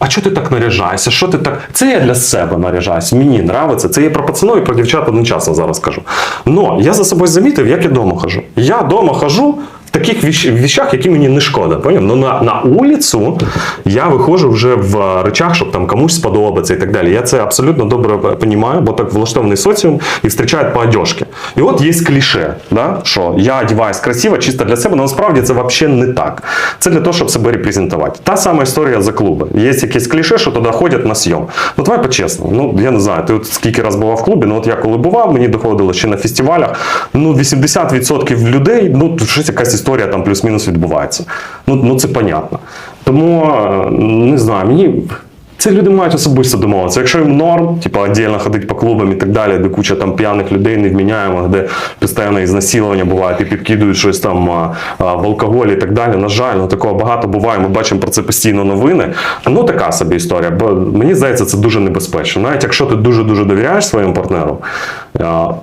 А чого ти так наряжаєшся? Що ти так? Це я для себе наряжаюсь. Мені нравиться. Це я про пацанов і про дівчат одночасно зараз кажу. Но я за собою замітив, як я вдома хожу. Я вдома хожу таких віщах, які мені не шкода. Поняв? Ну на, на вулицю я виходжу вже в речах, щоб там комусь сподобатися і так далі. Я це абсолютно добре розумію, бо так влаштований соціум і зустрічають по одежці. І от є кліше, да? що я одягаюсь красиво, чисто для себе, але насправді це взагалі не так. Це для того, щоб себе репрезентувати. Та сама історія за клуби. Є якесь кліше, що туди ходять на сйом. Ну давай по-чесному. Ну я не знаю, ти от скільки раз бував в клубі, ну от я коли бував, мені доходило ще на фестивалях. Ну 80% людей, ну щось якась історія там плюс-мінус відбувається. Ну, ну це понятно. Тому е, не знаю, мені. Це люди мають особисто домовитися. Якщо їм норм, типу віддільно ходити по клубам і так далі, де куча там п'яних людей невміняємих, де постійно ізнасилування буває, і підкидують щось там а, а, в алкоголь і так далі. На жаль, ну такого багато буває. Ми бачимо про це постійно новини. Ну така собі історія. Бо мені здається, це дуже небезпечно. Навіть якщо ти дуже дуже довіряєш своїм партнеру,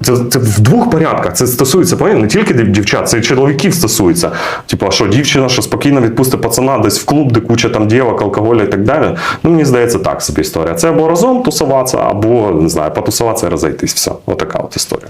це, це в двох порядках. Це стосується пам'ятаєте, не тільки дівчат, це і чоловіків стосується. Типу, що дівчина, що спокійно відпустить пацана десь в клуб, де куча там дівок, алкоголю і так далі. Ну мені здається, так собі історія. Це або разом тусуватися, або не знаю, потусуватися і розійтись. Все, отака от історія.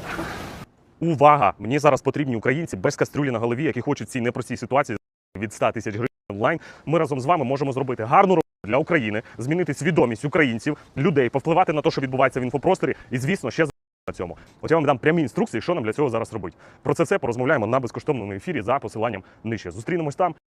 Увага! Мені зараз потрібні українці без кастрюлі на голові, які хочуть цій непростій ситуації від 100 тисяч гривень онлайн. Ми разом з вами можемо зробити гарну роботу для України, змінити свідомість українців, людей, повпливати на те, що відбувається в інфопросторі, і звісно, ще на цьому. От я вам дам прямі інструкції, що нам для цього зараз робити. Про це все порозмовляємо на безкоштовному ефірі за посиланням нижче. Зустрінемось там.